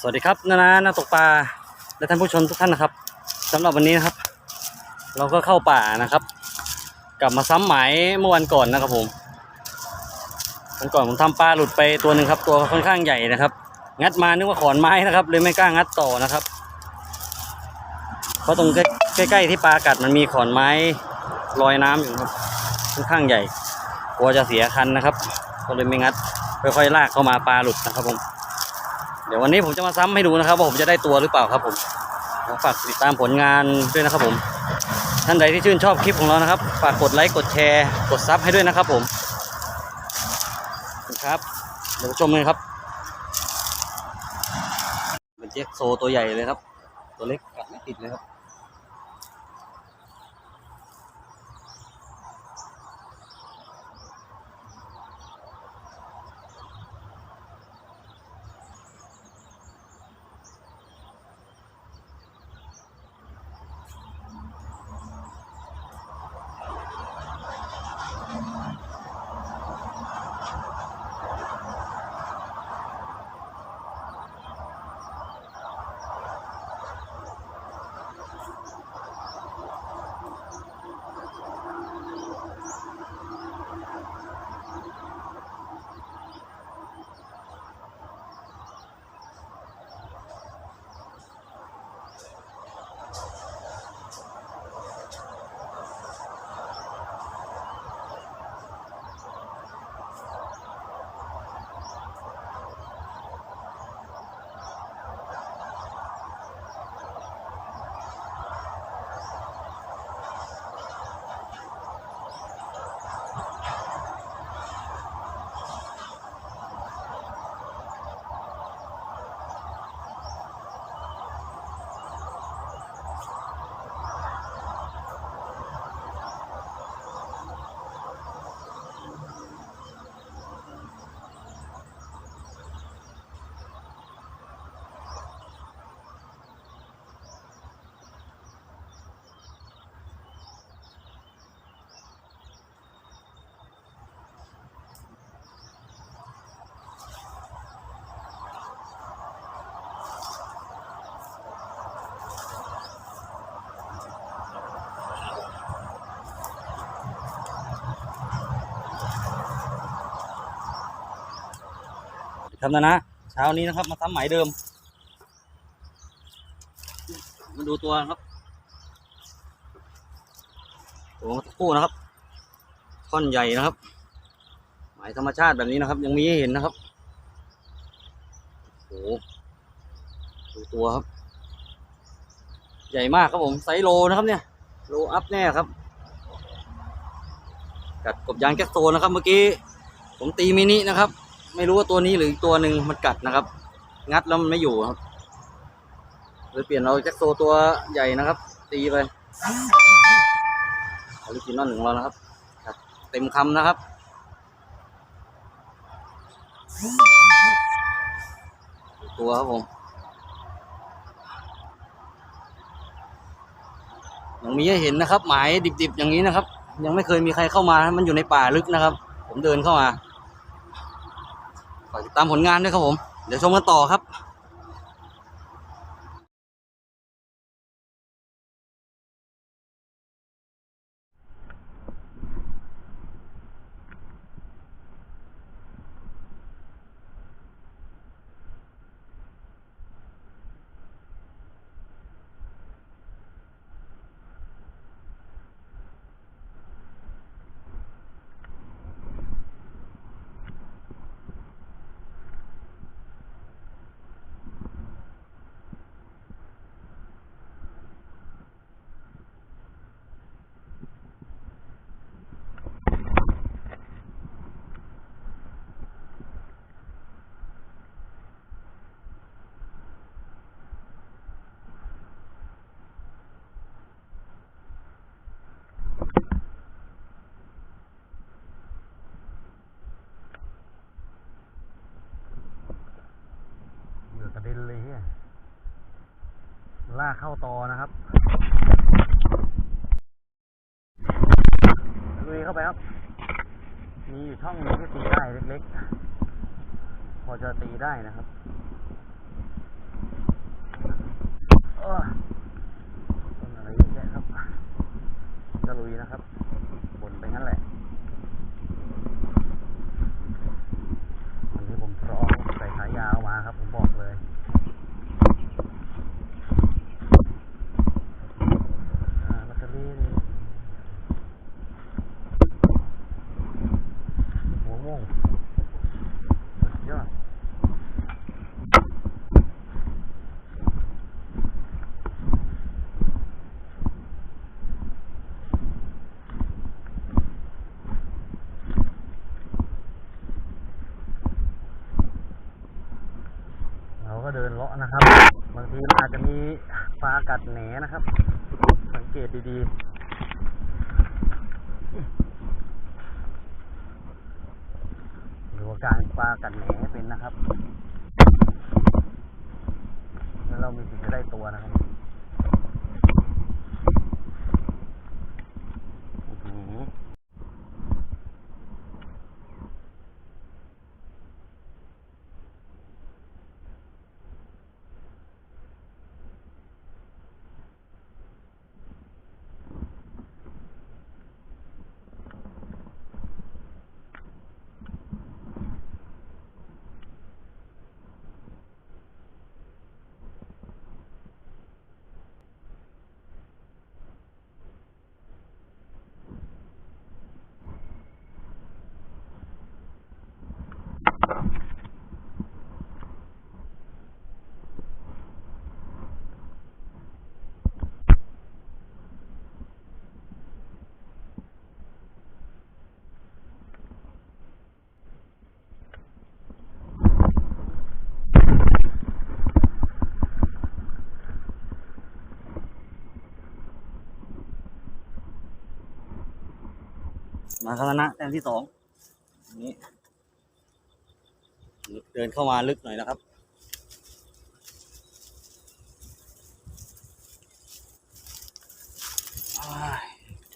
สวัสดีครับนานานักตกปลาและท่านผู้ชมทุกท่านนะครับสำหรับวันนี้นะครับ เราก็เข้าป่านะครับ กลับมาซ้ำหมายเมื่อวันก่อนนะครับผมวันก่อนผมทำปลาหลุดไปตัวหนึ่งครับ ตัวค่อนข้างใหญ่นะครับ งัดมานึกว่าขอนไม้นะครับ เลยไม่กล้างัดต่อนะครับ เพราะตรงใกล้ๆที่ปลากัดมันมีขอนไม้ลอยน้ำอยู่ครับค่อนข้างใหญ่กลัวจะเสียคันนะครับ ก็เลยไม่งัดค่อยๆลากเข้ามาปลาหลุดนะครับผม เดี๋ยววันนี้ผมจะมาซ้ำให้ดูนะครับ ว่าผมจะได้ตัวหรือเปล่าครับผมฝากติดตามผลงานด้วยนะครับผม ท่านใดที่ชื่นชอบคลิปของเรานะครับ ฝากกดไลค์กดแชร์ กดซับให้ด้วยนะครับผมครับเดี๋ยวชมเลยครับ เป็นเจ็คโซตัวใหญ่เลยครับ ตัวเล็กกัดไม่ติดเลยครับ ครับนะนะ เช้านี้นะครับ มาซ้ำหมายเดิม มาดูตัวครับตัวตะคู่นะครับท่อนใหญ่นะครับ หมายธรรมชาติแบบนี้นะครับ ยังมีให้เห็นนะครับโอ้โหดูตัวครับ ใหญ่มากครับผมไซโลนะครับเนี่ย โลอัพแน่ครับ กัดกบยางแก๊สโซนะครับ เมื่อกี้ผมตีมินินะครับ ไม่รู้ว่าตัวนี้หรืออีกตัวหนึ่งมันกัดนะครับ งัดแล้วมันไม่อยู่ครับเลยเปลี่ยนเอาแจ็คโซตัวใหญ่นะครับ ตีไปออริจินอลของเรานะครับ เต็มคำนะครับตัวครับผมยังมีให้เห็นนะครับ หมายดิบๆอย่างนี้นะครับ ยังไม่เคยมีใครเข้ามา มันอยู่ในป่าลึกนะครับ ผมเดินเข้ามา ฝากติดตามผลงานด้วยครับผม เดี๋ยวชมกันต่อครับ ระเด็นเลยลากเข้าต่อนะครับลุยเข้าไปครับ มีอยู่ช่องนึงที่ตีได้เล็กๆ พอจะตีได้นะครับ ยอดเราก็เดินเลาะนะครับ บางทีมันอาจจะมีปลากัดแหนนะครับ สังเกตดีๆดูอา การปลากัดแหนเป็นนะครับ แล้วเรามีสิทธิ์จะได้ตัวนะครับอื้อหือ มาคณะแต้มที่สองนี่เดินเข้ามาลึกหน่อยนะครับ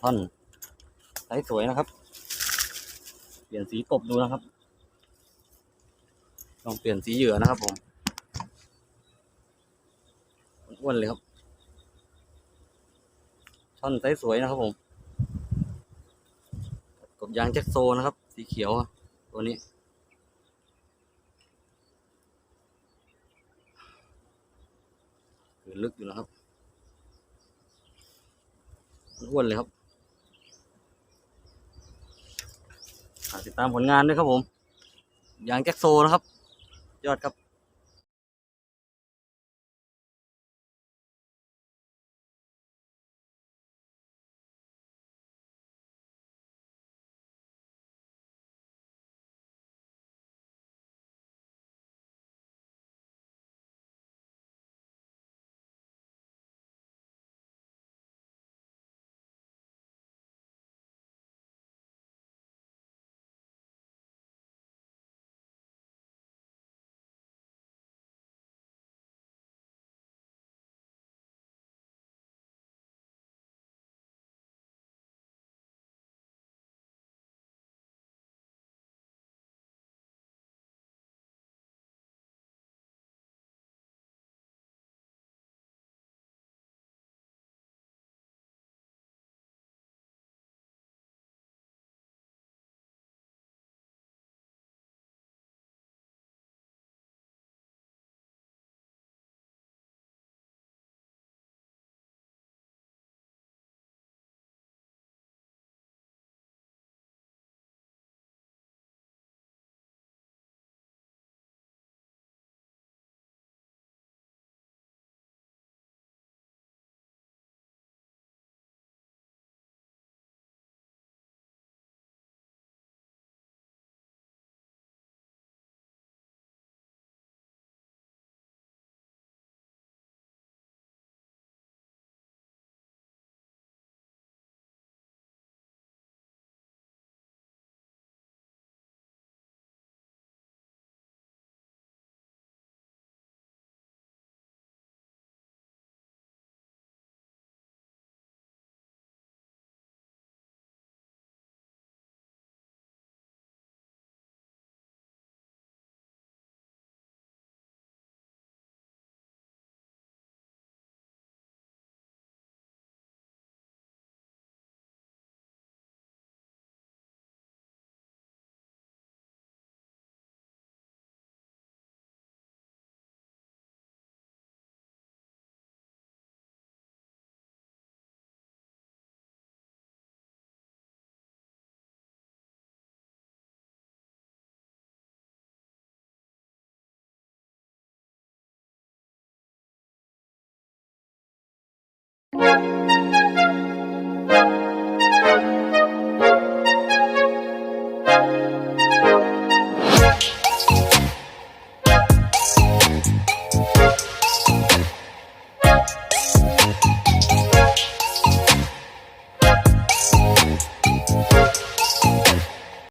ท่อนใสสวยนะครับ เปลี่ยนสีกบดูนะครับ ลองเปลี่ยนสีเหยื่อนะครับผมอ้วนเลยครับ ท่อนไซส์สวยนะครับผม ยางแจ็คโซนะครับ สีเขียวตัวนี้ คือลึกอยู่นะครับอ้วนเลยครับติดตามผลงานด้วยครับผม ยางแจ็คโซนะครับ ยอดครับ